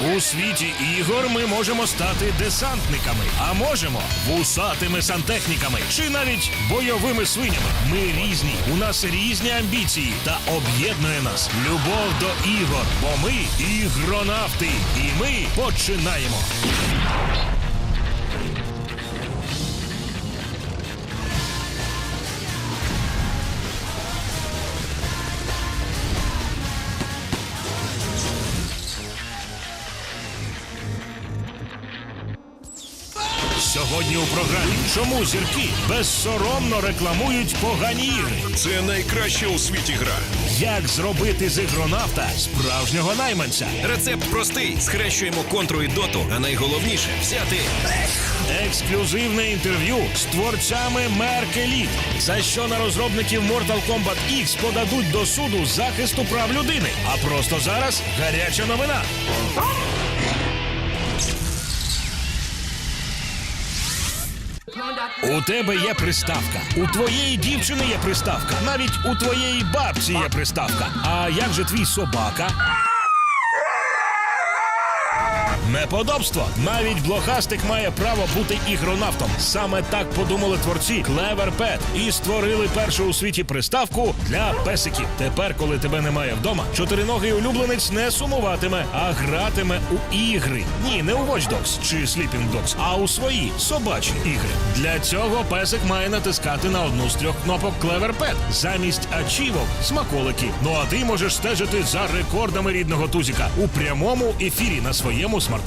У світі ігор ми можемо стати десантниками, а можемо вусатими сантехніками чи навіть бойовими свинями. Ми різні, у нас різні амбіції та об'єднує нас любов до ігор. Бо ми ігронавти, і ми починаємо. Сьогодні у програмі чому зірки безсоромно рекламують погані ігри. Це найкраща у світі гра. Як зробити з ігронавта справжнього найманця? Рецепт простий: схрещуємо контру і доту, а найголовніше взяти Ексклюзивне інтерв'ю з творцями Меркеліт. За що на розробників Mortal Kombat X подадуть до суду захисту прав людини. А просто зараз гаряча новина. У тебе є приставка. У твоєї дівчини є приставка. Навіть у твоєї бабці є приставка. А як же твій собака? Неподобство. Навіть блохастик має право бути ігронавтом. Саме так подумали творці Clever Pet і створили першу у світі приставку для песиків. Тепер, коли тебе немає вдома, чотириногий улюбленець не сумуватиме, а гратиме у ігри. Ні, не у Watch Dogs чи Sleeping Dogs, а у свої собачі ігри. Для цього песик має натискати на одну з трьох кнопок Clever Pet замість ачівок смаколики. Ну а ти можеш стежити за рекордами рідного тузіка у прямому ефірі на своєму смартфоні.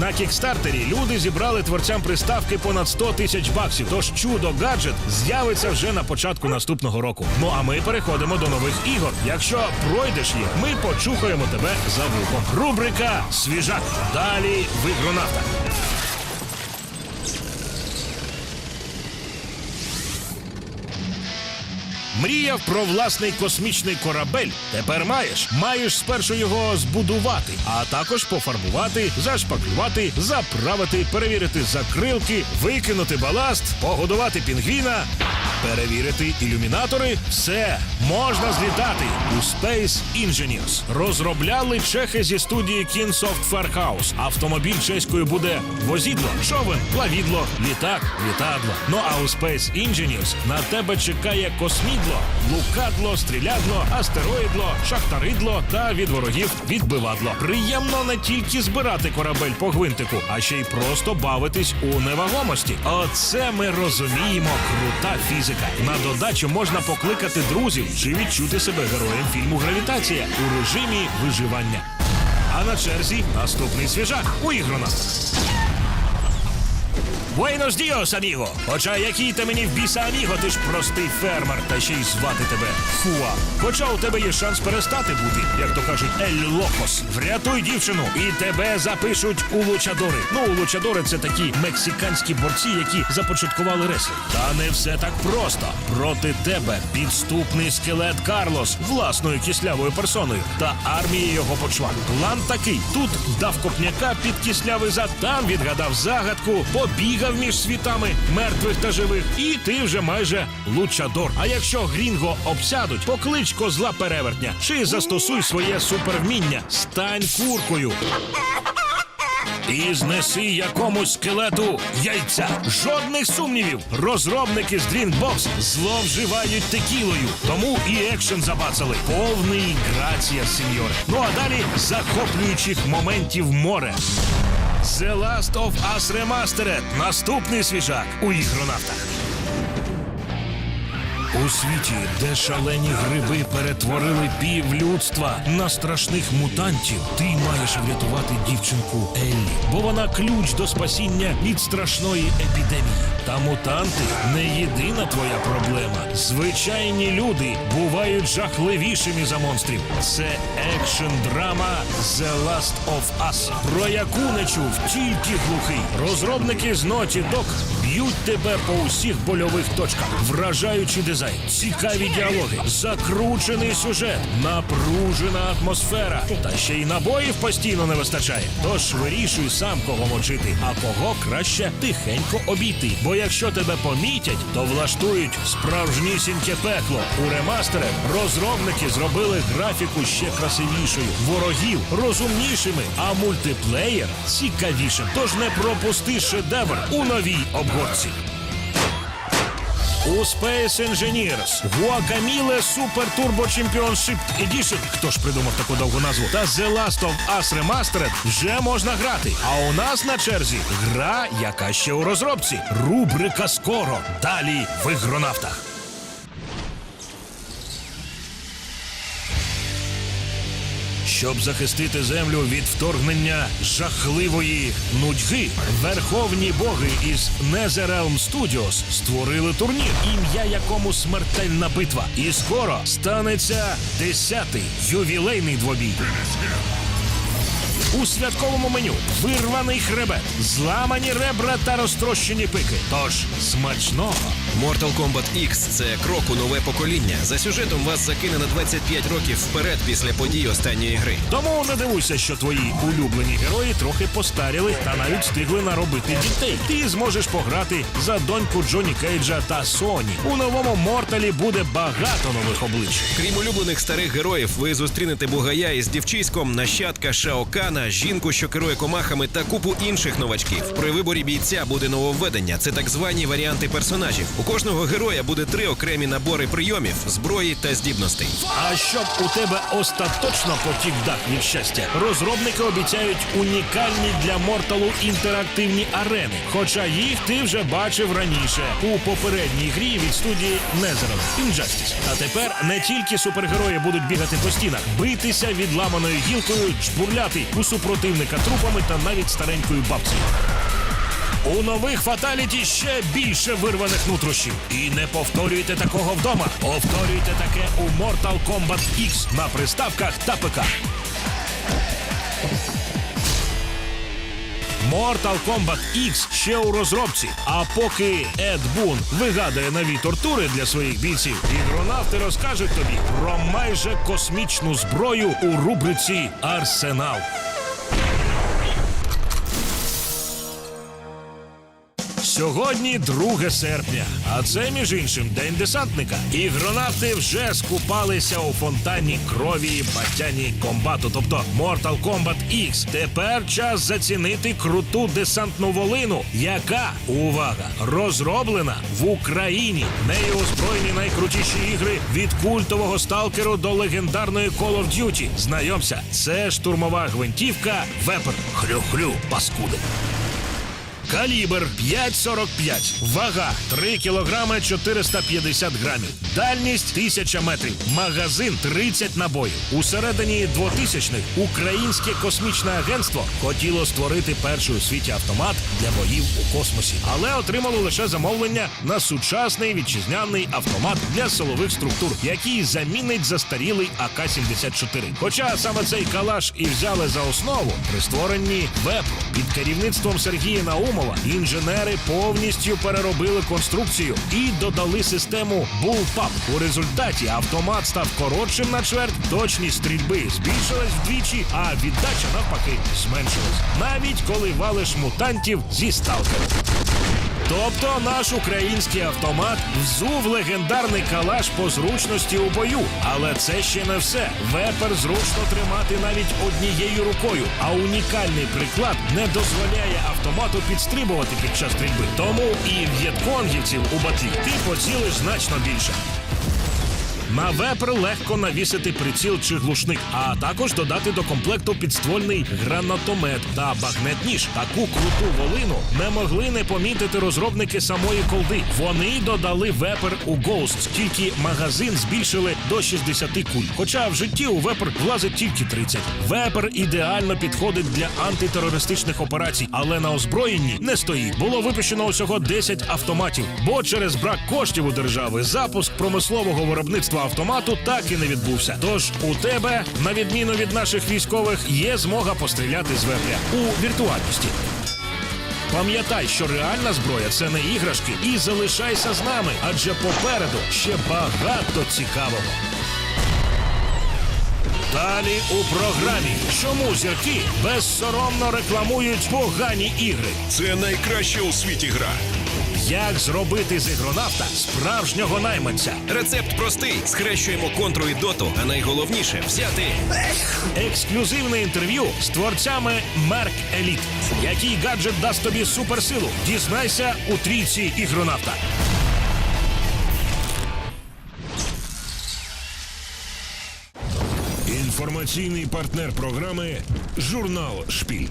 На кікстартері люди зібрали творцям приставки понад 100 тисяч баксів. Тож чудо гаджет з'явиться вже на початку наступного року. Ну а ми переходимо до нових ігор. Якщо пройдеш їх, ми почухаємо тебе за вухом. Рубрика Свіжак. Далі в Мріяв про власний космічний корабель. Тепер маєш. Маєш спершу його збудувати, а також пофарбувати, зашпаклювати, заправити, перевірити закрилки, викинути баласт, погодувати пінгвіна, перевірити ілюмінатори. Все можна злітати у Space Engineers. Розробляли чехи зі студії Kingsoft Fairhouse. Автомобіль чеською буде возідло, човен, плавідло, літак, літадло. Ну а у Space Engineers на тебе чекає космідло, лукадло, стрілядло, астероїдло, шахтаридло та від ворогів відбивадло. Приємно не тільки збирати корабель по гвинтику, а ще й просто бавитись у невагомості. Оце ми розуміємо. Крута фізика. На додачу можна покликати друзів чи відчути себе героєм фільму Гравітація у режимі виживання. А на черзі наступний свіжак у ігронавтах. Буенос діос, аміго! Хоча який ти мені в біса аміго, ти ж простий фермер, та ще й звати тебе Фуа. Хоча у тебе є шанс перестати бути, як то кажуть, Ель Локос. Врятуй дівчину, і тебе запишуть у лучадори. Ну, у лучадори це такі мексиканські борці, які започаткували реслінг. Та не все так просто. Проти тебе підступний скелет Карлос власною кислявою персоною та армія його почвак. План такий: тут дав копняка під кислявий зад, там відгадав загадку, побігав між світами мертвих та живих, і ти вже майже лучадор. А якщо грінго обсядуть, поклич козла перевертня чи застосуй своє супервміння, стань куркою. І знеси якомусь скелету яйця. Жодних сумнівів. Розробники з Dreambox зловживають текілою. Тому і екшен забацали. Повний грація, сеньоре. Ну а далі захоплюючих моментів море. The Last of Us Remastered. Наступний свіжак у ігронавтах. Світі, де шалені гриби перетворили пів людства на страшних мутантів, ти маєш врятувати дівчинку Еллі, бо вона ключ до спасіння від страшної епідемії. Та мутанти не єдина твоя проблема. Звичайні люди бувають жахливішими за монстрів. Це екшн драма The Last of Us, про яку не чув тільки глухий. Розробники з Naughty Dog б'ють тебе по усіх больових точках. Вражаючий дизайн, цікаві діалоги, закручений сюжет, напружена атмосфера. Та ще й набоїв постійно не вистачає. Тож вирішуй сам, кого мочити, а кого краще тихенько обійти. Бо якщо тебе помітять, то влаштують справжнісіньке пекло. У ремастере розробники зробили графіку ще красивішою, ворогів розумнішими, а мультиплеєр цікавішим. Тож не пропусти шедевр у новій обгорці. У Space Engineers Guacamole Super Turbo Championship Edition, хто ж придумав таку довгу назву, та The Last of Us Remastered вже можна грати. А у нас на черзі гра, яка ще у розробці. Рубрика скоро. Далі в ігронавтах. Щоб захистити землю від вторгнення жахливої нудьги, верховні боги із Netherrealm Studios створили турнір, ім'я якому смертельна битва. І скоро станеться десятий ювілейний двобій. У святковому меню вирваний хребет, зламані ребра та розтрощені пики. Тож смачного. Mortal Kombat X – це крок у нове покоління. За сюжетом вас закине на 25 років вперед після подій останньої гри. Тому не дивуйся, що твої улюблені герої трохи постаріли та навіть встигли наробити дітей. Ти зможеш пограти за доньку Джоні Кейджа та Соні. У новому Морталі буде багато нових облич. Крім улюблених старих героїв, ви зустрінете бугая із дівчиськом, нащадка Шаокана, жінку, що керує комахами, та купу інших новачків. При виборі бійця буде нововведення. Це так звані варіанти персонажів. У кожного героя буде три окремі набори прийомів, зброї та здібностей. А щоб у тебе остаточно потік дах від щастя, розробники обіцяють унікальні для Морталу інтерактивні арени. Хоча їх ти вже бачив раніше у попередній грі від студії Netherrealm Injustice. А тепер не тільки супергерої будуть бігати по стінах, битися відламаною гілкою, чбурляти у супротивника трупами та навіть старенькою бабцею. У нових фаталіті ще більше вирваних нутрощів. І не повторюйте такого вдома. Повторюйте таке у Mortal Kombat X на приставках та ПК. Mortal Kombat X ще у розробці. А поки Ед Бун вигадує нові тортури для своїх бійців, ігронавти розкажуть тобі про майже космічну зброю у рубриці Арсенал. Сьогодні 2 серпня, а це між іншим день десантника. Ігронавти вже скупалися у фонтані крові батяні комбату, тобто Mortal Kombat X. Тепер час зацінити круту десантну волину, яка увага розроблена в Україні. Нею озброєні найкрутіші ігри від культового сталкеру до легендарної Call of Duty. Знайомся, це штурмова гвинтівка Вепер. Хрю-хрю, паскуди. Калібр 5,45. Вага 3 кілограми 450 грамів. Дальність 1000 метрів. Магазин 30 набоїв. Усередині 2000-х Українське космічне агентство хотіло створити перший у світі автомат для боїв у космосі, але отримало лише замовлення на сучасний вітчизняний автомат для силових структур, який замінить застарілий АК-74. Хоча саме цей калаш і взяли за основу при створенні ВЕПРу під керівництвом Сергія Наумова. Інженери повністю переробили конструкцію і додали систему Bullpup. У результаті автомат став коротшим на чверть, точність стрільби збільшилась вдвічі, а віддача навпаки зменшилась. Навіть коли валиш мутантів зі сталкером. Тобто наш український автомат взув легендарний калаш по зручності у бою. Але це ще не все. Вепер зручно тримати навіть однією рукою, а унікальний приклад не дозволяє автомату підстрибувати під час стрільби. Тому і в'єтконгівців у батлі ти поцілиш значно більше. На вепр легко навісити приціл чи глушник, а також додати до комплекту підствольний гранатомет та багнет-ніж. Таку круту волину не могли не помітити розробники самої колди. Вони додали вепер у Ghost, тільки магазин збільшили до 60 куль. Хоча в житті у вепер влазить тільки 30. Вепер ідеально підходить для антитерористичних операцій, але на озброєнні не стоїть. Було випущено усього 10 автоматів, бо через брак коштів у держави запуск промислового виробництва автомату так і не відбувся. Тож у тебе, на відміну від наших військових, є змога постріляти з вепря у віртуальності. Пам'ятай, що реальна зброя це не іграшки, і залишайся з нами, адже попереду ще багато цікавого. Далі у програмі чому зірки безсоромно рекламують погані ігри. Це найкраща у світі гра. Як зробити з ігронавта справжнього найманця? Рецепт простий: схрещуємо контру і доту, а найголовніше взяти Ексклюзивне інтерв'ю з творцями Мерк Еліт. Який гаджет дасть тобі суперсилу? Дізнайся у трійці ігронавта. Інформаційний партнер програми Журнал Шпіль.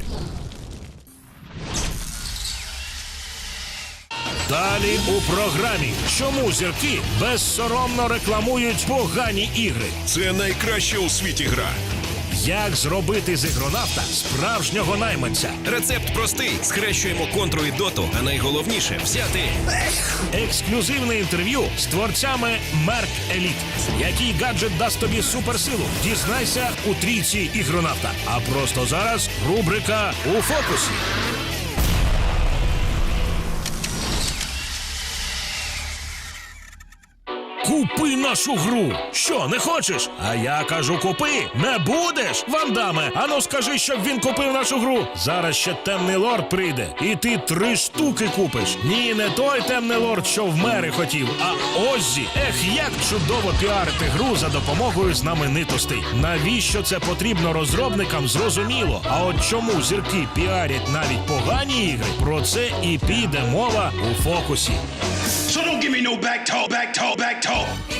Далі у програмі чому зірки безсоромно рекламують погані ігри? Це найкраща у світі гра. Як зробити з ігронавта справжнього найманця? рецепт простий: схрещуємо контру і доту, а найголовніше взяти Ексклюзивне інтерв'ю з творцями Мерк Еліт. Який гаджет дасть тобі суперсилу? Дізнайся у трійці ігронавта. А просто зараз рубрика у фокусі. Купи нашу гру. Що, не хочеш? А я кажу, купи. Не будеш? Вандаме, ану скажи, щоб він купив нашу гру. Зараз ще темний лорд прийде, і ти три штуки купиш. Ні, не той темний лорд, що в мери хотів, а Оззі. Ех, як чудово піарити гру за допомогою знаменитостей. Навіщо це потрібно розробникам? Зрозуміло. А от чому зірки піарять навіть погані ігри? Про це і піде мова у фокусі. Don't give me no back talk, back talk, back talk.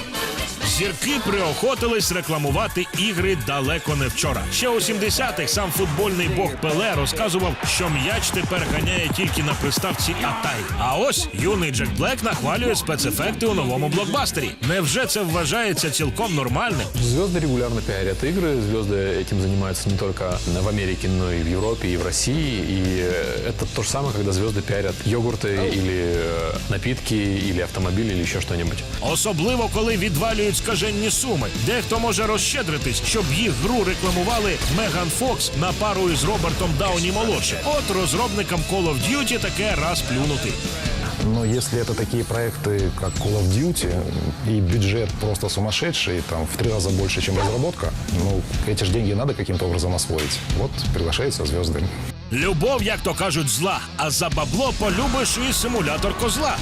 Зірки приохотились рекламувати ігри далеко не вчора. Ще у 70-х сам футбольний бог Пеле розказував, що м'яч тепер ганяє тільки на приставці Атай. А ось юний Джек Блек нахвалює спецефекти у новому блокбастері. Невже це вважається цілком нормальним? Звезды регулярно пиарят игры, звезды этим занимаются не только в Америке, но и в Европе, и в России. И э, это то же самое, когда звезды пиарят йогурты или э, напитки, или автомобили, или еще что-нибудь. Особливо коли відвалюють скаженні суми. Дехто може розщедритись, щоб їх гру рекламували Меган Фокс на пару із Робертом Дауні молодшим. От розробникам Call of Duty таке раз плюнути. Но если это такие проекты, как Call of Duty, и бюджет просто сумасшедший, там в три раза больше, чем разработка, ну, эти же деньги надо каким-то образом освоить. Вот приглашаются звезды. Любов, як то кажуть, зла, а за бабло полюбиш і симулятор козла.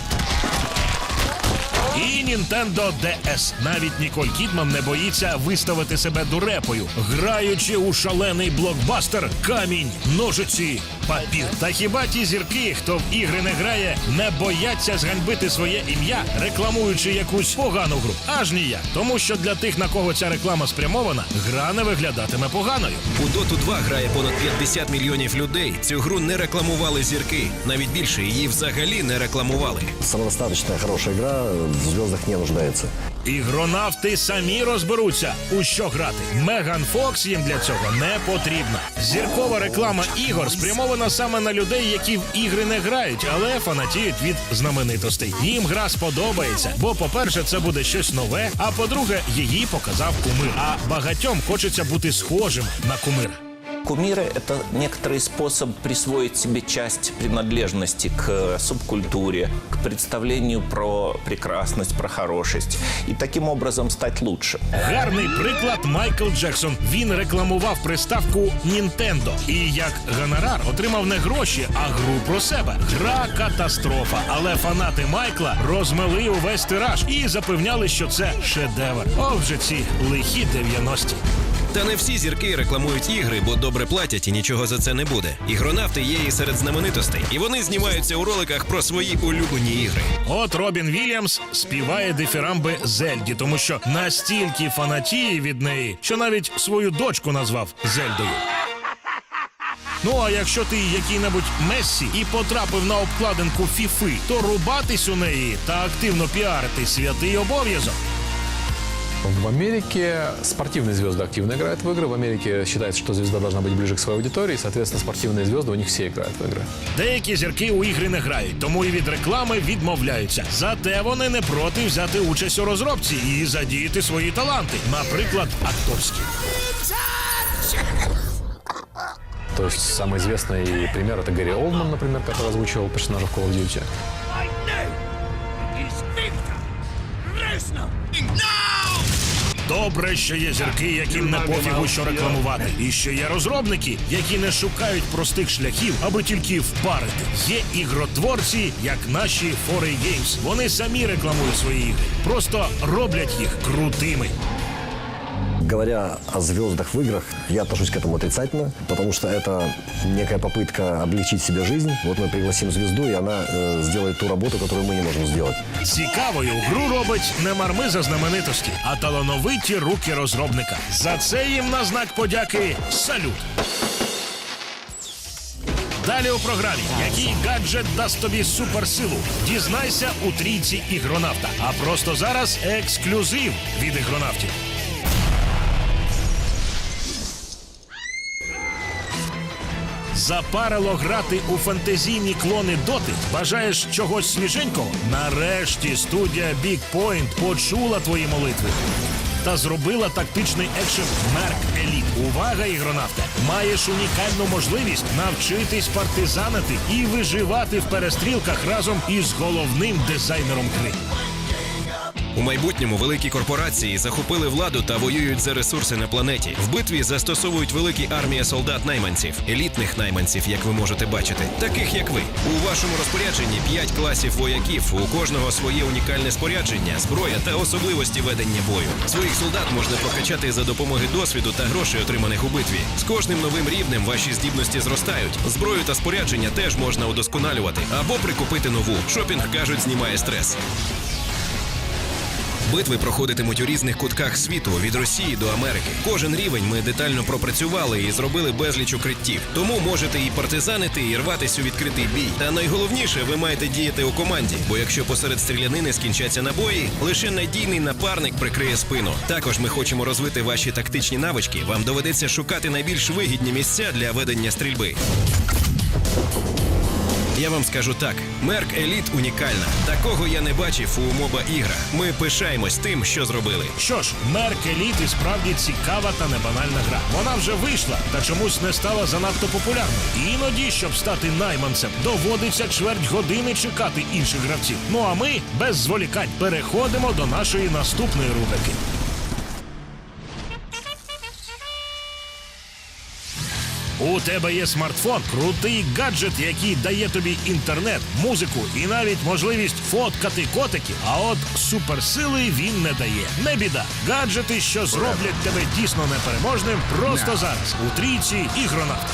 І Nintendo DS. Навіть Ніколь Кідман не боїться виставити себе дурепою, граючи у шалений блокбастер Камінь, ножиці, папір. Та хіба ті зірки, хто в ігри не грає, не бояться зганьбити своє ім'я, рекламуючи якусь погану гру? Аж ніяк. Тому що для тих, на кого ця реклама спрямована, гра не виглядатиме поганою. у доту 2 грає понад 50 мільйонів людей. Цю гру не рекламували зірки. Навіть більше її взагалі не рекламували. самодостаточная хорошая игра в звездах не нуждается. Ігронавти самі розберуться, у що грати. Меган Фокс їм для цього не потрібна. Зіркова реклама ігор спрямована саме на людей, які в ігри не грають, але фанатіють від знаменитостей. Їм гра сподобається, бо, по-перше, це буде щось нове. А по-друге, її показав кумир. А багатьом хочеться бути схожим на кумир Кумиры – это некоторый способ присвоить себе часть принадлежности к э, субкультуре, к представлению про прекрасность, про хорошесть. И таким образом стать лучше. Гарний приклад Майкл Джексон. Він рекламував приставку Нінтендо. І як гонорар отримав не гроші, а гру про себе. Гра катастрофа. Але фанати Майкла розмили увесь тираж і запевняли, що це шедевр. Ох вже ці лихі 90-ті. Та не всі зірки рекламують ігри, бо добре платять і нічого за це не буде. Ігронавти є і серед знаменитостей, і вони знімаються у роликах про свої улюблені ігри. От Робін Вільямс співає дифірамби Зельді, тому що настільки фанатіє від неї, що навіть свою дочку назвав Зельдою. Ну а якщо ти який-небудь Мессі і потрапив на обкладинку Фіфи, то рубатись у неї та активно піарити святий обов'язок. В Америке спортивные звезды активно играют в игры. В Америке считается, что звезда должна быть ближе к своей аудитории. и, Соответственно, спортивные звезды у них все играют в игры. Деякі зірки у ігри не грають, тому і від реклами відмовляються. Зате вони не проти взяти участь у розробці і задіяти свої таланти, наприклад, акторські. То есть самый известный пример это Гэри Олдман, например, который озвучивал персонажа в Call of Duty. Добре, що є зірки, яким не пофігу, що рекламувати. І що є розробники, які не шукають простих шляхів, аби тільки впарити. Є ігротворці, як наші 4A Games. Вони самі рекламують свої ігри, просто роблять їх крутими. Говоря о звездах в играх, я отношусь к этому отрицательно, потому что это некая попытка облегчить себе жизнь. Вот мы пригласим звезду, и она э, сделает ту работу, которую мы не можем сделать. Цікавою гру робить не мармиза знаменитості, а талановиті руки розробника. За це їм на знак подяки салют. Далі у програмі, який гаджет дасть тобі суперсилу. Дізнайся у трійці ігронавта. А просто зараз ексклюзив від ігронавтів. Запарило грати у фантазійні клони доти. Бажаєш чогось свіженького? Нарешті студія Point почула твої молитви. Та зробила тактичний екшен Мерк Еліт. Увага, ігронавте! Маєш унікальну можливість навчитись партизанити і виживати в перестрілках разом із головним дизайнером гри. У майбутньому великі корпорації захопили владу та воюють за ресурси на планеті. В битві застосовують великі армії солдат-найманців, елітних найманців, як ви можете бачити, таких як ви. У вашому розпорядженні 5 класів вояків. У кожного своє унікальне спорядження, зброя та особливості ведення бою. Своїх солдат можна прокачати за допомоги досвіду та грошей, отриманих у битві. З кожним новим рівнем ваші здібності зростають. Зброю та спорядження теж можна удосконалювати або прикупити нову. Шопінг кажуть, знімає стрес. Битви проходитимуть у різних кутках світу від Росії до Америки. Кожен рівень ми детально пропрацювали і зробили безліч укриттів. Тому можете і партизанити, і рватись у відкритий бій. Та найголовніше, ви маєте діяти у команді. Бо якщо посеред стрілянини скінчаться набої, лише надійний напарник прикриє спину. Також ми хочемо розвити ваші тактичні навички. Вам доведеться шукати найбільш вигідні місця для ведення стрільби. Я вам скажу так: Мерк Еліт унікальна. Такого я не бачив у моба іграх. Ми пишаємось тим, що зробили. Що ж, Мерк Еліт і справді цікава та небанальна гра. Вона вже вийшла та чомусь не стала занадто популярною. Іноді, щоб стати найманцем, доводиться чверть години чекати інших гравців. Ну а ми без зволікань переходимо до нашої наступної рубрики. У тебе є смартфон, крутий гаджет, який дає тобі інтернет, музику і навіть можливість фоткати котиків. А от суперсили він не дає. Не біда. Гаджети, що зроблять тебе дійсно непереможним, просто зараз у трійці ігронавта.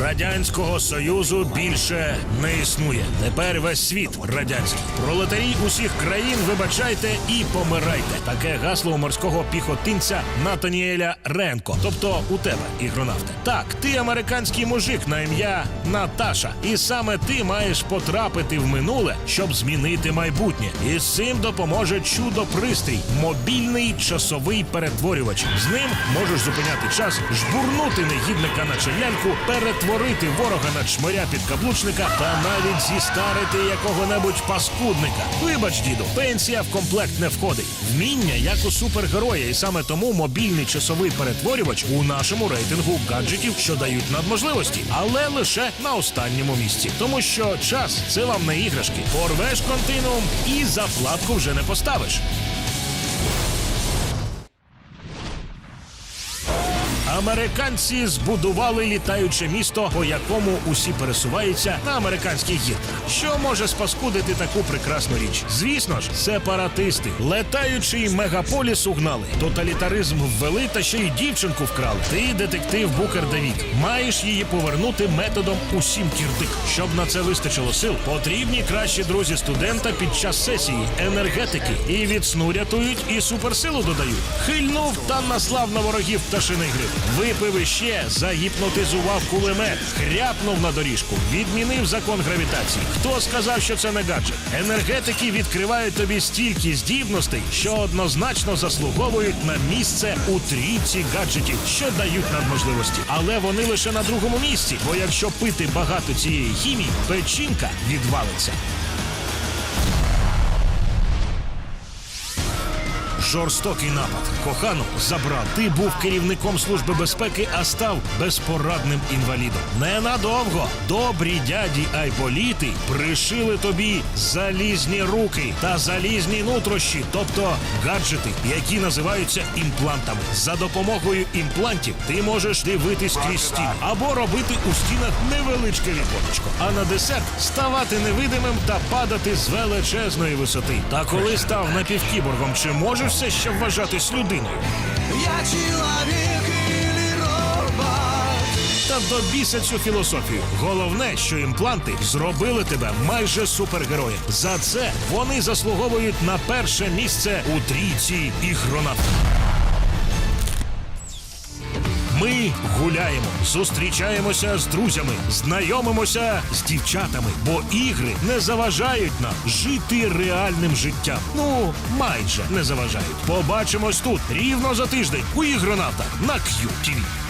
Радянського союзу більше не існує. Тепер весь світ радянський. Пролетарі усіх країн вибачайте і помирайте. Таке гасло у морського піхотинця Натаніеля Ренко. Тобто у тебе, ігронавте. Так, ти американський мужик на ім'я Наташа. І саме ти маєш потрапити в минуле, щоб змінити майбутнє. І з цим допоможе чудо-пристрій мобільний часовий перетворювач. З ним можеш зупиняти час, жбурнути негідника на челянку, перетворити ворога на чмиря підкаблучника та навіть зістарити якого-небудь паскудника. Вибач, діду, пенсія в комплект не входить. Вміння як у супергероя, і саме тому мобільний часовий перетворювач у нашому рейтингу гаджетів, що дають надможливості, але лише на останньому місці. Тому що час це вам не іграшки. Порвеш континуум і заплатку вже не поставиш. Американці збудували літаюче місто, по якому усі пересуваються на американських гірках. Що може спаскудити таку прекрасну річ? Звісно ж, сепаратисти. Летаючий мегаполіс угнали, тоталітаризм ввели та ще й дівчинку вкрали. Ти, детектив Букер Девід, маєш її повернути методом усім кірдик. Щоб на це вистачило сил, потрібні кращі друзі студента під час сесії, енергетики і від сну рятують, і суперсилу додають. Хильнув та наслав на ворогів пташиний гриб. Випив іще, загіпнотизував кулемет, хряпнув на доріжку, відмінив закон гравітації. Хто сказав, що це не гаджет? Енергетики відкривають тобі стільки здібностей, що однозначно заслуговують на місце у трійці гаджетів, що дають надможливості. Але вони лише на другому місці. Бо якщо пити багато цієї хімії, печінка відвалиться. Жорстокий напад. Кохану забрав. Ти був керівником служби безпеки, а став безпорадним інвалідом. Ненадовго добрі дяді Айболіти пришили тобі залізні руки та залізні нутрощі, тобто гаджети, які називаються імплантами. За допомогою імплантів ти можеш дивитись крізь стіну або робити у стінах невеличке віконечко, а на десерт ставати невидимим та падати з величезної висоти. Та коли став напівкіборгом, чи можеш все ще вважатись людиною? Та до біса цю філософію. Головне, що імпланти зробили тебе майже супергероєм. За це вони заслуговують на перше місце у трійці ігронавтів. Ми гуляємо, зустрічаємося з друзями, знайомимося з дівчатами, бо ігри не заважають нам жити реальним життям. Ну, майже не заважають. Побачимось тут рівно за тиждень у ігронавтах на QTV.